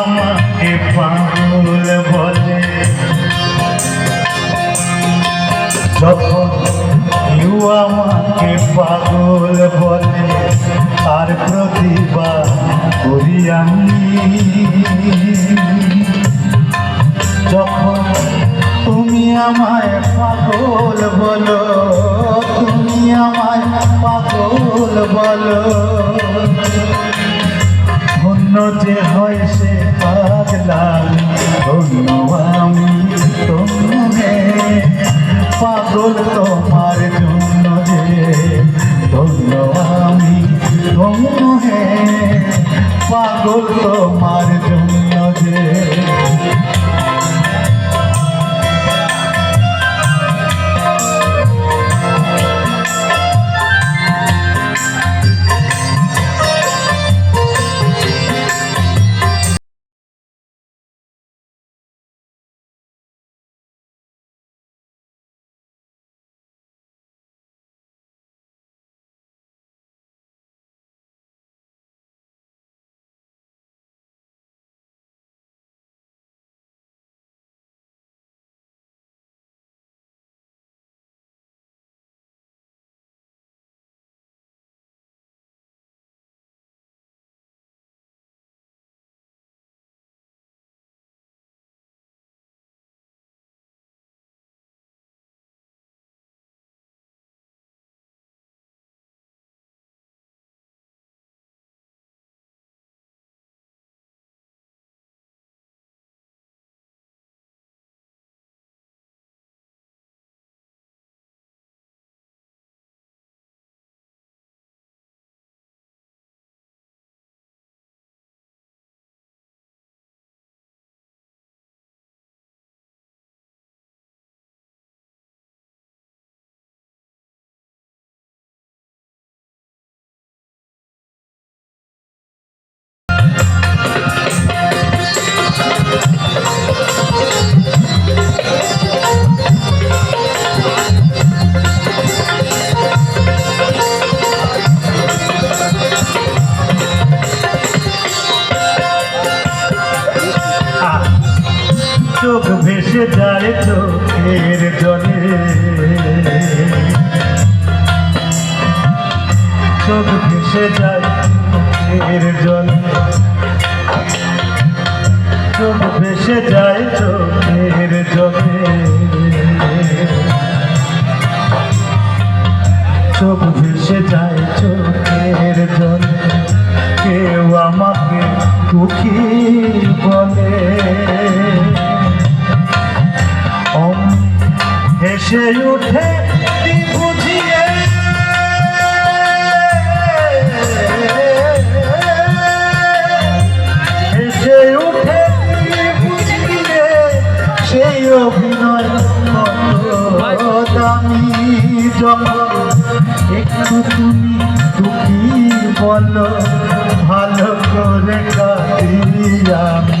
আমাকে পাগল বলে যখন কেউ আমাকে পাগল বলে আর প্রতিবাদ করি আমি। যখন তুমি আমায় পাগল বলো, তুমি আমায় পাগল বলো, ধন্য যে হয় সে পাগলা, ধন্য আমি তোমে পাগল তোমার জন্য ধন্য আমি পাগল তোমার জন্য ভেসে যায় চোখের জলে। চোখ ভেসে যায় চোখের জলে। চোখ ভেসে যায় চোখের জলে। চোখ ভেসে যায় চোখের জলে। কেউ আমাকে দুঃখী বলে। হেসে উঠে বুঝিয়ে? হেসে উঠে বুঝিয়ে? সেই অভিনয় দামি ভালো করে কাটি আমি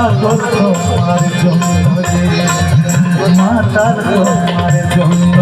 পাগল তোমার জন্য মাতার তোমার জন্য